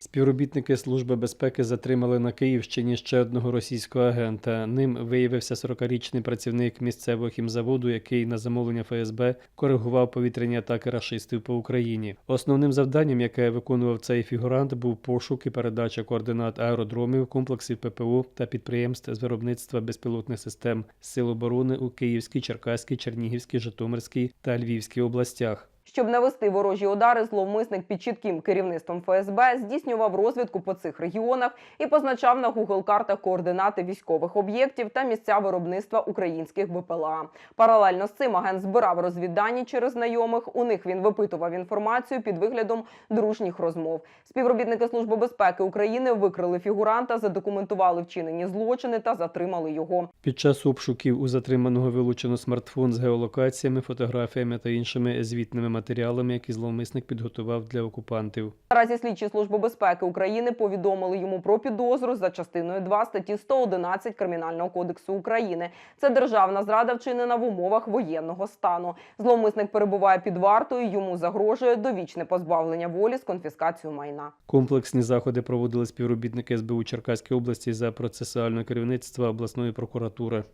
Співробітники Служби безпеки затримали на Київщині ще одного російського агента. Ним виявився 40-річний працівник місцевого хімзаводу, який на замовлення ФСБ коригував повітряні атаки рашистів по Україні. Основним завданням, яке виконував цей фігурант, був пошук і передача координат аеродромів, комплексів ППО та підприємств з виробництва безпілотних систем Сил оборони у Київській, Черкаській, Чернігівській, Житомирській та Львівській областях. Щоб навести ворожі удари, зловмисник під чітким керівництвом ФСБ здійснював розвідку по цих регіонах і позначав на Google-картах координати військових об'єктів та місця виробництва українських БПЛА. Паралельно з цим агент збирав розвіддані через знайомих. У них він випитував інформацію під виглядом дружніх розмов. Співробітники Служби безпеки України викрили фігуранта, задокументували вчинені злочини та затримали його. Під час обшуків у затриманого вилучено смартфон з геолокаціями, фотографіями та іншими звітними матеріалами, які зловмисник підготував для окупантів. Наразі слідчі Служби безпеки України повідомили йому про підозру за частиною 2 статті 111 Кримінального кодексу України. Це державна зрада вчинена в умовах воєнного стану. Зловмисник перебуває під вартою. Йому загрожує довічне позбавлення волі з конфіскацією майна. Комплексні заходи проводили співробітники СБУ Черкаської області за процесуального керівництва обласної прокуратури.